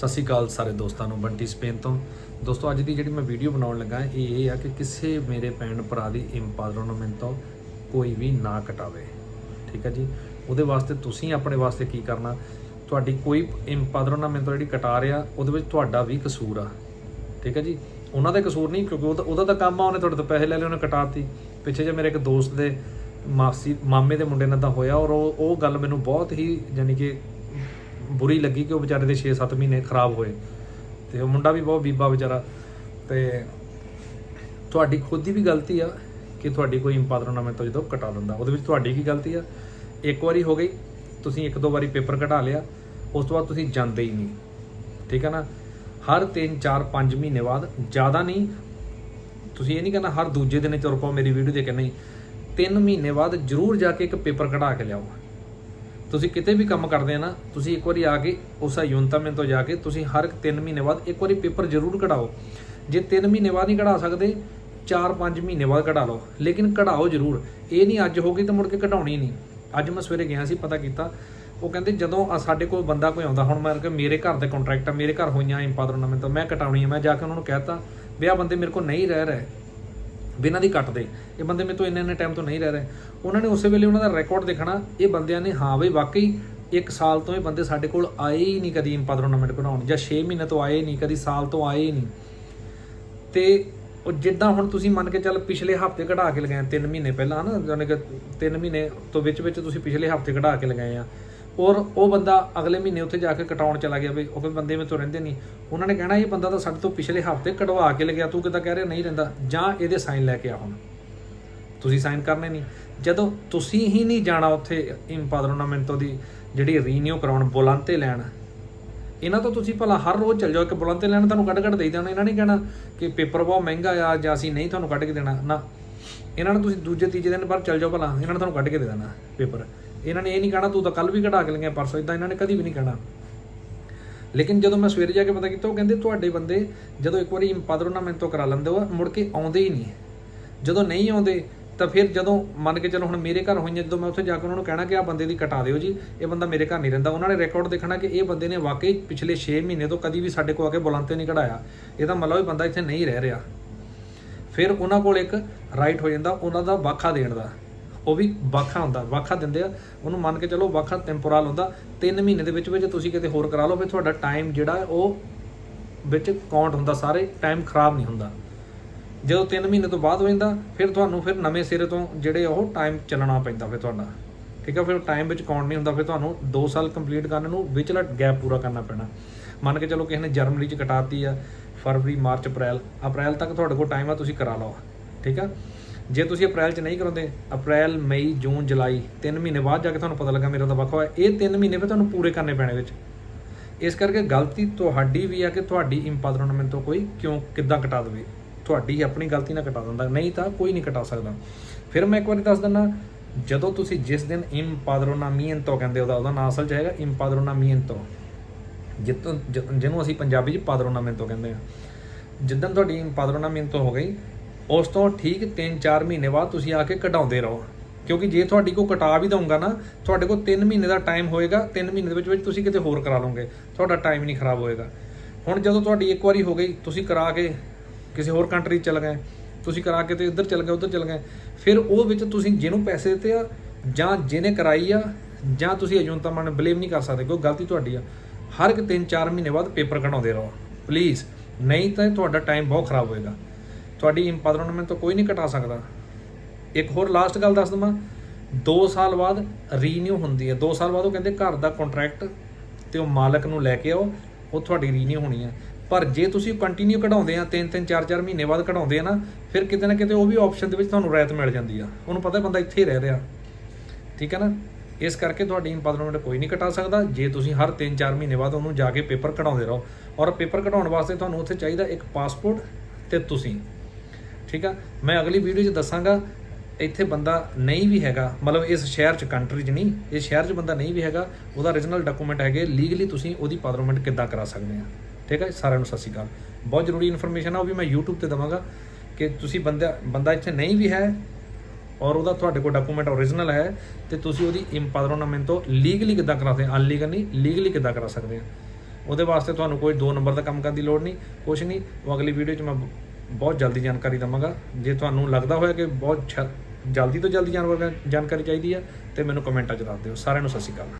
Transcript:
ਸਤਿ ਸ਼੍ਰੀ ਅਕਾਲ ਸਾਰੇ ਦੋਸਤਾਂ ਨੂੰ, ਬੰਟੀ ਸਪੇਨ ਤੋਂ। ਦੋਸਤੋ, ਅੱਜ ਦੀ ਜਿਹੜੀ ਮੈਂ ਵੀਡੀਓ ਬਣਾਉਣ ਲੱਗਾ ਇਹ ਇਹ ਆ ਕਿ ਕਿਸੇ ਮੇਰੇ ਭੈਣ ਭਰਾ ਦੀ ਇੰਪਾਦਰਨਮੈਂਟ ਤੋਂ ਕੋਈ ਵੀ ਨਾ ਕਟਾਵੇ। ਠੀਕ ਹੈ ਜੀ? ਉਹਦੇ ਵਾਸਤੇ ਤੁਸੀਂ ਆਪਣੇ ਵਾਸਤੇ ਕੀ ਕਰਨਾ? ਤੁਹਾਡੀ ਕੋਈ ਇੰਪਾਦਰਨਮੈਂਟ ਤੋਂ ਜਿਹੜੀ ਕਟਾ ਰਿਹਾ, ਉਹਦੇ ਵਿੱਚ ਤੁਹਾਡਾ ਵੀ ਕਸੂਰ ਆ। ਠੀਕ ਹੈ ਜੀ? ਉਹਨਾਂ ਦਾ ਕਸੂਰ ਨਹੀਂ, ਕਿਉਂਕਿ ਉਹਦਾ ਉਹਦਾ ਤਾਂ ਕੰਮ ਆ, ਉਹਨੇ ਤੁਹਾਡੇ ਤੋਂ ਪੈਸੇ ਲੈ ਲਏ, ਉਹਨੇ ਕਟਾਤੀ। ਪਿੱਛੇ ਜੇ ਮੇਰੇ ਇੱਕ ਦੋਸਤ ਦੇ ਮਾਸੀ ਮਾਮੇ ਦੇ ਮੁੰਡੇ ਨਾਲ ਤਾਂ ਹੋਇਆ, ਔਰ ਉਹ ਉਹ ਗੱਲ ਮੈਨੂੰ ਬਹੁਤ ਹੀ ਯਾਨੀ ਕਿ ਬੁਰੀ ਲੱਗੀ ਕਿ ਉਹ ਵਿਚਾਰੇ ਦੇ 6-7 ਮਹੀਨੇ ਖਰਾਬ ਹੋਏ। ਤੇ ਉਹ ਮੁੰਡਾ ਵੀ ਬਹੁਤ ਬੀਬਾ ਵਿਚਾਰਾ। ਤੇ ਤੁਹਾਡੀ ਖੁਦ ਦੀ ਵੀ ਗਲਤੀ ਆ ਕਿ ਤੁਹਾਡੀ ਕੋਈ ਇੰਪਾਦਰਨਾਮੇ ਤੋਂ ਜਦੋਂ ਕਟਾ ਦਿੰਦਾ। ਉਹਦੇ ਵਿੱਚ ਤੁਹਾਡੀ ਕੀ ਗਲਤੀ ਆ? ਇੱਕ ਵਾਰੀ ਹੋ ਗਈ, ਤੁਸੀਂ ਇੱਕ ਦੋ ਵਾਰੀ ਪੇਪਰ ਘਟਾ ਲਿਆ, ਉਸ ਤੋਂ ਬਾਅਦ ਤੁਸੀਂ ਜਾਂਦੇ ਹੀ ਨਹੀਂ। ਠੀਕ ਹੈ ਨਾ? ਹਰ 3 4 5 ਮਹੀਨੇ ਬਾਅਦ ਜ਼ਿਆਦਾ ਨਹੀਂ। ਤੁਸੀਂ ਇਹ ਨਹੀਂ ਕਹਿੰਦਾ ਹਰ ਦੂਜੇ ਦਿਨ ਚੁਰ ਪਾਓ ਮੇਰੀ ਵੀਡੀਓ ਦੇ ਕੇ ਨਹੀਂ। 3 ਮਹੀਨੇ ਬਾਅਦ ਜ਼ਰੂਰ ਜਾ ਕੇ ਇੱਕ ਪੇਪਰ ਕਢਾ ਕੇ ਲਿਆਓ। ਤੁਸੀਂ ਕਿਤੇ ਵੀ ਕੰਮ ਕਰਦੇ ਆ ਨਾ, ਤੁਸੀਂ ਇੱਕ ਵਾਰੀ ਆ ਕੇ ਉਸ ਯੂਨਤਮੈਂਟ ਤੋਂ ਜਾ ਕੇ ਤੁਸੀਂ ਹਰ 3 ਮਹੀਨੇ ਬਾਅਦ ਇੱਕ ਵਾਰੀ ਪੇਪਰ ਜ਼ਰੂਰ ਕਢਾਓ। ਜੇ 3 ਮਹੀਨੇ ਬਾਅਦ ਨਹੀਂ ਕਢਾ ਸਕਦੇ 4-5 ਮਹੀਨੇ ਬਾਅਦ ਕਢਾ ਲਓ। ਲੇਕਿਨ ਕਢਾਓ ਜ਼ਰੂਰ। ਇਹ ਨਹੀਂ ਅੱਜ ਹੋ ਗਈ ਤਾਂ ਮੁੜ ਕੇ ਕਢਾਉਣੀ ਨਹੀਂ। ਅੱਜ ਮੈਂ ਸਵੇਰੇ ਗਿਆ ਸੀ, ਪਤਾ ਕੀਤਾ। ਉਹ ਕਹਿੰਦੇ ਜਦੋਂ ਆ ਸਾਡੇ ਕੋਲ ਬੰਦਾ ਕੋਈ ਆਉਂਦਾ, ਹੁਣ ਮੈਂ ਕਿ ਮੇਰੇ ਘਰ ਦੇ ਕੰਟਰੈਕਟ ਆ, ਮੇਰੇ ਘਰ ਹੋਈਆਂ ਇੰਪਾਦਰਨਾਮੈਂਟ ਤਾਂ ਮੈਂ ਕਟਾਉਣੀ ਆ ਮੈਂ ਜਾ ਕੇ ਉਹਨਾਂ ਨੂੰ ਕਹਿਤਾ, ਵੀ ਆਹ ਬੰਦੇ ਮੇਰੇ ਕੋਲ ਨਹੀਂ ਰਹਿ ਰਹੇ। ਬਿਨਾਂ ਦੀ ਕੱਟਦੇ ਇਹ ਬੰਦੇ ਮੇਰੇ ਤੋਂ ਇੰਨੇ ਇੰਨੇ ਟਾਈਮ ਤੋਂ ਨਹੀਂ ਰਹਿ ਰਹੇ। ਉਹਨਾਂ ਨੇ ਉਸੇ ਵੇਲੇ ਉਹਨਾਂ ਦਾ ਰੈਕਾਰਡ ਦੇਖਣਾ। ਇਹ ਬੰਦਿਆਂ ਨੇ, ਹਾਂ ਬਈ, ਵਾਕਈ ਇੱਕ ਸਾਲ ਤੋਂ ਇਹ ਬੰਦੇ ਸਾਡੇ ਕੋਲ ਆਏ ਹੀ ਨਹੀਂ ਕਦੀ ਇੰਪਾ ਟੂਰਨਾਮੈਂਟ ਕਢਾਉਣ ਜਾਂ 6 ਮਹੀਨੇ ਤੋਂ ਆਏ ਨਹੀਂ, ਕਦੀ ਸਾਲ ਤੋਂ ਆਏ ਹੀ ਨਹੀਂ। ਤੇ ਉਹ ਜਿੱਦਾਂ ਹੁਣ ਤੁਸੀਂ ਮੰਨ ਕੇ ਚੱਲ ਪਿਛਲੇ ਹਫ਼ਤੇ ਕਢਾ ਕੇ ਲਗਾਏ 3 ਮਹੀਨੇ ਪਹਿਲਾਂ, ਹਨਾ? ਜਾਨੀ ਕਿ 3 ਮਹੀਨੇ ਤੋਂ ਵਿੱਚ ਵਿੱਚ ਤੁਸੀਂ ਪਿਛਲੇ ਹਫ਼ਤੇ ਕਢਾ ਕੇ ਲਗਾਏ ਆ। ਔਰ ਉਹ ਬੰਦਾ ਅਗਲੇ ਮਹੀਨੇ ਉੱਥੇ ਜਾ ਕੇ ਕਟਾਉਣ ਚਲਾ ਗਿਆ ਵੀ, ਉਹ ਕੋਈ ਬੰਦੇ ਮੇ ਤੋਂ ਰਹਿੰਦੇ ਨਹੀਂ। ਉਹਨਾਂ ਨੇ ਕਹਿਣਾ, ਇਹ ਬੰਦਾ ਤਾਂ ਸਾਡੇ ਤੋਂ ਪਿਛਲੇ ਹਫ਼ਤੇ ਕਢਵਾ ਕੇ ਲਗਿਆ ਤੂੰ ਕਿਦਾਂ ਕਹਿ ਰਿਹਾ, ਨਹੀਂ ਰਹਿੰਦਾ। ਜਾਂ ਇਹਦੇ ਸਾਈਨ ਲੈ ਕੇ ਆ ਹੁਣ। ਤੁਸੀਂ ਸਾਈਨ ਕਰਨੇ ਨਹੀਂ। ਜਦੋਂ ਤੁਸੀਂ ਹੀ ਨਹੀਂ ਜਾਣਾ ਉੱਥੇ ਇੰਪਾਦਰਨਾਮੈਂਟੋ ਦੀ ਜਿਹੜੀ ਰੀਨਿਊ ਕਰਾਉਣ, ਬੁਲੰਤੇ ਲੈਣ, ਇਹਨਾਂ ਤੋਂ ਤੁਸੀਂ ਭਲਾ ਹਰ ਰੋਜ਼ ਚੱਲ ਜਾਓ, ਇੱਕ ਬੁਲੰਤੇ ਲੈਣ ਤੁਹਾਨੂੰ ਕੱਢ ਕੱਢ ਦੇਈ ਦੇਣਾ ਇਹਨਾਂ ਨੇ ਕਹਿਣਾ ਕਿ ਪੇਪਰ ਬਹੁਤ ਮਹਿੰਗਾ ਆ, ਜਾਂ ਅਸੀਂ ਨਹੀਂ ਤੁਹਾਨੂੰ ਕੱਢ ਕੇ ਦੇਣਾ। ਨਾ। ਇਹਨਾਂ ਨੂੰ ਤੁਸੀਂ ਦੂਜੇ ਤੀਜੇ ਦਿਨ ਬਾਅਦ ਚੱਲ ਜਾਓ ਭਲਾ, ਇਹਨਾਂ ਨੇ ਤੁਹਾਨੂੰ ਕੱਢ ਕੇ ਦੇ ਦੇਣਾ ਪੇਪਰ। ਇਹਨਾਂ ਨੇ ਇਹ ਨਹੀਂ ਕਹਿਣਾ, ਤੂੰ ਤਾਂ ਕੱਲ ਵੀ ਕਢਾ ਕੇ ਲੰਗਿਆ ਪਰਸੋਂ ਇਦਾਂ ਇਹਨਾਂ ਨੇ ਕਦੀ ਵੀ ਨਹੀਂ ਕਹਿਣਾ। ਲੇਕਿਨ ਜਦੋਂ ਮੈਂ ਸਵੇਰੇ ਜਾ ਕੇ ਪਤਾ ਕੀਤਾ, ਉਹ ਕਹਿੰਦੇ ਤੁਹਾਡੇ ਬੰਦੇ ਜਦੋਂ ਇੱਕ ਵਾਰੀ ਇੰਪਾਦਰਨਾਮੈਂਟ ਤੋਂ ਕਰਾ ਲੈਂਦੇ ਹੋ, ਮੁੜ ਕੇ ਆਉਂਦੇ ਹੀ ਨਹੀਂ ਜਦੋਂ ਨਹੀਂ ਆਉਂਦੇ, ਤਾਂ ਫਿਰ ਜਦੋਂ ਮੰਨ ਕੇ ਚਲੋ ਹੁਣ ਮੇਰੇ ਘਰ ਹੋਈਆਂ, ਜਦੋਂ ਮੈਂ ਉੱਥੇ ਜਾ ਕੇ ਉਹਨਾਂ ਨੂੰ ਕਹਿਣਾ ਕਿ ਆ ਬੰਦੇ ਦੀ ਕਟਾ ਦਿਓ ਜੀ, ਇਹ ਬੰਦਾ ਮੇਰੇ ਘਰ ਨਹੀਂ ਰਹਿੰਦਾ। ਉਹਨਾਂ ਨੇ ਰਿਕਾਰਡ ਦੇਖਣਾ ਕਿ ਇਹ ਬੰਦੇ ਨੇ ਵਾਕਈ ਪਿਛਲੇ 6 ਮਹੀਨੇ ਤੋਂ ਕਦੀ ਵੀ ਸਾਡੇ ਕੋਲ ਆ ਕੇ ਬੁਲੰਤੇ ਨਹੀਂ ਕਢਾਇਆ। ਇਹਦਾ ਮਤਲਬ ਇਹ ਬੰਦਾ ਇੱਥੇ ਨਹੀਂ ਰਹਿ ਰਿਹਾ। ਫਿਰ ਉਹਨਾਂ ਕੋਲ ਇੱਕ ਰਾਈਟ ਹੋ ਜਾਂਦਾ, ਉਹਨਾਂ ਦਾ ਵਾਖਾ ਦੇਣ ਦਾ। ਉਹ ਵੀ ਵਾਖਾ ਹੁੰਦਾ, ਵਾਖਾ ਦਿੰਦੇ ਆ। ਉਹਨੂੰ ਮੰਨ ਕੇ ਚਲੋ ਵਾਖਾ ਟੈਂਪੋਰਲ ਹੁੰਦਾ 3 ਮਹੀਨੇ ਦੇ ਵਿੱਚ ਵਿੱਚ ਤੁਸੀਂ ਕਿਤੇ ਹੋਰ ਕਰਾ ਲਓ, ਫਿਰ ਤੁਹਾਡਾ ਟਾਈਮ ਜਿਹੜਾ ਉਹ ਵਿੱਚ ਕਾਊਂਟ ਹੁੰਦਾ ਸਾਰੇ ਟਾਈਮ ਖਰਾਬ ਨਹੀਂ ਹੁੰਦਾ। ਜਦੋਂ 3 ਮਹੀਨੇ ਤੋਂ ਬਾਅਦ ਹੋ ਜਾਂਦਾ, ਫਿਰ ਤੁਹਾਨੂੰ ਫਿਰ ਨਵੇਂ ਸਿਰੇ ਤੋਂ ਜਿਹੜੇ ਉਹ ਟਾਈਮ ਚੱਲਣਾ ਪੈਂਦਾ ਫਿਰ ਤੁਹਾਡਾ। ਠੀਕ ਆ, ਫਿਰ ਟਾਈਮ ਵਿੱਚ ਕਾਊਂਟ ਨਹੀਂ ਹੁੰਦਾ, ਫਿਰ ਤੁਹਾਨੂੰ 2 ਸਾਲ ਕੰਪਲੀਟ ਕਰਨ ਨੂੰ ਵਿਚਲਾ ਗੈਪ ਪੂਰਾ ਕਰਨਾ ਪੈਣਾ। ਮੰਨ ਕੇ ਚਲੋ ਕਿਸੇ ਨੇ ਜਰਮਨੀ ਚ ਕਟਾਤੀ ਆ, ਫਰਵਰੀ, ਮਾਰਚ, ਅਪ੍ਰੈਲ ਅਪ੍ਰੈਲ ਤੱਕ ਤੁਹਾਡੇ ਕੋਲ ਟਾਈਮ ਆ, ਤੁਸੀਂ ਕਰਾ ਲਓ। ਠੀਕ ਆ? ਜੇ ਤੁਸੀਂ ਅਪ੍ਰੈਲ ਚ ਨਹੀਂ ਕਰਾਉਂਦੇ, ਅਪ੍ਰੈਲ, ਮਈ, ਜੂਨ, ਜੁਲਾਈ 3 ਮਹੀਨੇ ਬਾਅਦ ਜਾ ਕੇ ਤੁਹਾਨੂੰ ਪਤਾ ਲੱਗਾ ਮੇਰਾ ਤਾਂ ਵੱਖ ਹੋਇਆ। ਇਹ 3 ਮਹੀਨੇ ਵੀ ਤੁਹਾਨੂੰ ਪੂਰੇ ਕਰਨੇ ਪੈਣੇ ਵਿੱਚ। ਇਸ ਕਰਕੇ ਗਲਤੀ ਤੁਹਾਡੀ ਵੀ ਆ ਕਿ ਤੁਹਾਡੀ ਇੰਪਾਦਰਨਮੈਂਟ ਤੋਂ ਕੋਈ ਕਿਉਂ ਕਿੱਦਾਂ ਕਟਾ ਦੇਵੇ। ਤੁਹਾਡੀ ਆਪਣੀ ਗਲਤੀ ਨਾਲ ਕਟਾ ਦਿੰਦਾ। ਨਹੀਂ ਤਾਂ ਕੋਈ ਨਹੀਂ ਕਟਾ ਸਕਦਾ। ਫਿਰ ਮੈਂ ਇੱਕ ਵਾਰੀ ਦੱਸ ਦਿੰਦਾ, ਜਦੋਂ ਤੁਸੀਂ ਜਿਸ ਦਿਨ ਇੰਪਾਦਰੋਨਾਮੀਐਂਤੋ ਕਹਿੰਦੇ ਉਹਦਾ ਉਹਦਾ ਨਾਂ ਅਸਲ ਚ ਹੈਗਾ ਇੰਪਾਦਰੋਨਾਮੀਐਂਤੋ ਜਿੱਤੋਂ, ਜ- ਜਿਹਨੂੰ ਅਸੀਂ ਪੰਜਾਬੀ ਚ ਪਾਦਰੋਨਾਮੈਂਤੋ ਕਹਿੰਦੇ ਆ। ਜਿੱਦਣ ਤੁਹਾਡੀ ਇੰਪਾਦਰੋਨਾਮੀਐਂਤੋ ਹੋ ਗਈ ਉਸ ਤੋਂ ਠੀਕ 3-4 ਮਹੀਨੇ ਬਾਅਦ ਤੁਸੀਂ ਆ ਕੇ ਕਢਾਉਂਦੇ ਰਹੋ। ਕਿਉਂਕਿ ਜੇ ਤੁਹਾਡੀ ਕੋ ਕਟਾ ਵੀ ਦਊਂਗਾ ਨਾ, ਤੁਹਾਡੇ ਕੋਲ 3 ਮਹੀਨੇ ਦਾ ਟਾਈਮ ਹੋਏਗਾ 3 ਮਹੀਨੇ ਦੇ ਵਿੱਚ ਵਿੱਚ ਤੁਸੀਂ ਕਿਤੇ ਹੋਰ ਕਰਾ ਲਓਗੇ। ਤੁਹਾਡਾ ਟਾਈਮ ਨਹੀਂ ਖਰਾਬ ਹੋਏਗਾ। ਹੁਣ ਜਦੋਂ ਤੁਹਾਡੀ ਇੱਕ ਵਾਰੀ ਹੋ ਗਈ, ਤੁਸੀਂ ਕਰਾ ਕੇ ਕਿਸੇ ਹੋਰ ਕੰਟਰੀ ਚ ਚਲ ਗਏ, ਤੁਸੀਂ ਕਰਾ ਕੇ ਤੇ ਇੱਧਰ ਚਲ ਗਏ, ਉੱਧਰ ਚਲ ਗਏ, ਫਿਰ ਉਹ ਵਿੱਚ ਤੁਸੀਂ ਜਿਹਨੂੰ ਪੈਸੇ ਦਿੱਤੇ ਆ, ਜਾਂ ਜਿਹਨੇ ਕਰਾਈ ਆ, ਜਾਂ ਤੁਸੀਂ ਅਜੂਨਤਾ ਮਨ ਬਲੇਮ ਨਹੀਂ ਕਰ ਸਕਦੇ ਕਿਉਂਕਿ ਗਲਤੀ ਤੁਹਾਡੀ ਆ, ਹਰ ਇੱਕ 3-4 ਮਹੀਨੇ ਬਾਅਦ ਪੇਪਰ ਕਢਾਉਂਦੇ ਰਹੋ। ਪਲੀਜ਼ ਨਹੀਂ ਤਾਂ ਤੁਹਾਡਾ ਟਾਈਮ ਬਹੁਤ ਖਰਾਬ ਹੋਏਗਾ। ਤੁਹਾਡੀ ਇੰਪਾਦਰਨਮੈਂਟ ਤੋਂ ਕੋਈ ਨਹੀਂ ਘਟਾ ਸਕਦਾ। ਇੱਕ ਹੋਰ ਲਾਸਟ ਗੱਲ ਦੱਸ ਦਵਾਂ। 2 ਸਾਲ ਬਾਅਦ ਰੀਨਿਊ ਹੁੰਦੀ ਹੈ। 2 ਸਾਲ ਬਾਅਦ ਉਹ ਕਹਿੰਦੇ ਘਰ ਦਾ ਕੰਟਰੈਕਟ ਤੇ ਉਹ ਮਾਲਕ ਨੂੰ ਲੈ ਕੇ ਆਓ, ਉਹ ਤੁਹਾਡੀ ਰੀਨਿਊ ਹੋਣੀ ਹੈ। ਪਰ ਜੇ ਤੁਸੀਂ ਕੰਟੀਨਿਊ ਕਢਾਉਂਦੇ ਆ 3-3 4-4 ਮਹੀਨੇ ਬਾਅਦ ਕਢਾਉਂਦੇ ਆ ਨਾ, ਫਿਰ ਕਿਤੇ ਨਾ ਕਿਤੇ ਉਹ ਵੀ ਆਪਸ਼ਨ ਦੇ ਵਿੱਚ ਤੁਹਾਨੂੰ ਰਾਇਤ ਮਿਲ ਜਾਂਦੀ ਆ। ਉਹਨੂੰ ਪਤਾ ਬੰਦਾ ਇੱਥੇ ਹੀ ਰਹਿ ਰਿਹਾ। ਠੀਕ ਹੈ ਨਾ? ਇਸ ਕਰਕੇ ਤੁਹਾਡੀ ਇੰਪਾਦਰਨਮੈਂਟ ਕੋਈ ਨਹੀਂ ਘਟਾ ਸਕਦਾ। ਜੇ ਤੁਸੀਂ ਹਰ 3-4 ਮਹੀਨੇ ਬਾਅਦ ਉਹਨੂੰ ਜਾ ਕੇ ਪੇਪਰ ਕਢਾਉਂਦੇ ਰਹੋ। ਔਰ ਪੇਪਰ ਕਢਾਉਣ ਵਾਸਤੇ ਤੁਹਾਨੂੰ ਉੱਥੇ ਚਾਹੀਦਾ ਇੱਕ ਪਾਸਪੋਰਟ ਤੇ ਤੁਸੀਂ। ਠੀਕ ਆ? ਮੈਂ ਅਗਲੀ ਵੀਡੀਓ 'ਚ ਦੱਸਾਂਗਾ, ਇੱਥੇ ਬੰਦਾ ਨਹੀਂ ਵੀ ਹੈਗਾ, ਮਤਲਬ ਇਸ ਸ਼ਹਿਰ 'ਚ ਕੰਟਰੀ 'ਚ ਨਹੀਂ, ਇਸ ਸ਼ਹਿਰ 'ਚ ਬੰਦਾ ਨਹੀਂ ਵੀ ਹੈਗਾ, ਉਹਦਾ origignal ਡਾਕੂਮੈਂਟ ਹੈਗੇ ਲੀਗਲੀ ਤੁਸੀਂ ਉਹਦੀ ਪਾਦਰਮੈਂਟ ਕਿੱਦਾਂ ਕਰਾ ਸਕਦੇ ਆ। ਠੀਕ ਹੈ ਸਾਰਿਆਂ ਨੂੰ ਸਤਿ ਸ਼੍ਰੀ ਅਕਾਲ। ਬਹੁਤ ਜ਼ਰੂਰੀ ਇਨਫੋਰਮੇਸ਼ਨ ਆ, ਉਹ ਵੀ ਮੈਂ YouTube ਤੇ ਦਵਾਂਗਾ ਕਿ ਤੁਸੀਂ ਬੰਦਾ ਬੰਦਾ ਇੱਥੇ ਨਹੀਂ ਵੀ ਹੈ ਔਰ ਉਹਦਾ ਤੁਹਾਡੇ ਕੋਲ ਡਾਕੂਮੈਂਟ origignal ਹੈ, ਤੇ ਤੁਸੀਂ ਉਹਦੀ ਇੰਪਾਦਰੋਨਾਮੈਂਟ ਤੋਂ ਲੀਗਲੀ ਕਿੱਦਾਂ ਕਰਾ ਸਕਦੇ ਅਨਲੀਗਲ ਨਹੀਂ ਲੀਗਲੀ ਕਿੱਦਾਂ ਕਰਾ ਸਕਦੇ ਆ? ਉਹਦੇ ਵਾਸਤੇ ਤੁਹਾਨੂੰ ਕੋਈ ਦੋ ਨੰਬਰ ਦਾ ਕੰਮ ਕਰਨ ਦੀ ਲੋੜ ਨਹੀਂ, ਕੁਛ ਨਹੀਂ, ਉਹ ਅਗਲੀ ਵੀਡੀਓ 'ਚ ਮੈਂ ਬਹੁਤ ਜਲਦੀ ਜਾਣਕਾਰੀ ਦਵਾਂਗਾ। ਜੇ ਤੁਹਾਨੂੰ ਲੱਗਦਾ ਹੋਇਆ ਕਿ ਬਹੁਤ ਛ- ਜਲਦੀ ਤੋਂ ਜਲਦੀ ਜਾਨਵਰ ਜਾਣਕਾਰੀ ਚਾਹੀਦੀ ਹੈ, ਤੇ ਮੈਨੂੰ ਕਮੈਂਟਾਂ 'ਚ ਦੱਸ ਦਿਓ। ਸਾਰਿਆਂ ਨੂੰ ਸਤਿ ਸ਼੍ਰੀ ਅਕਾਲ।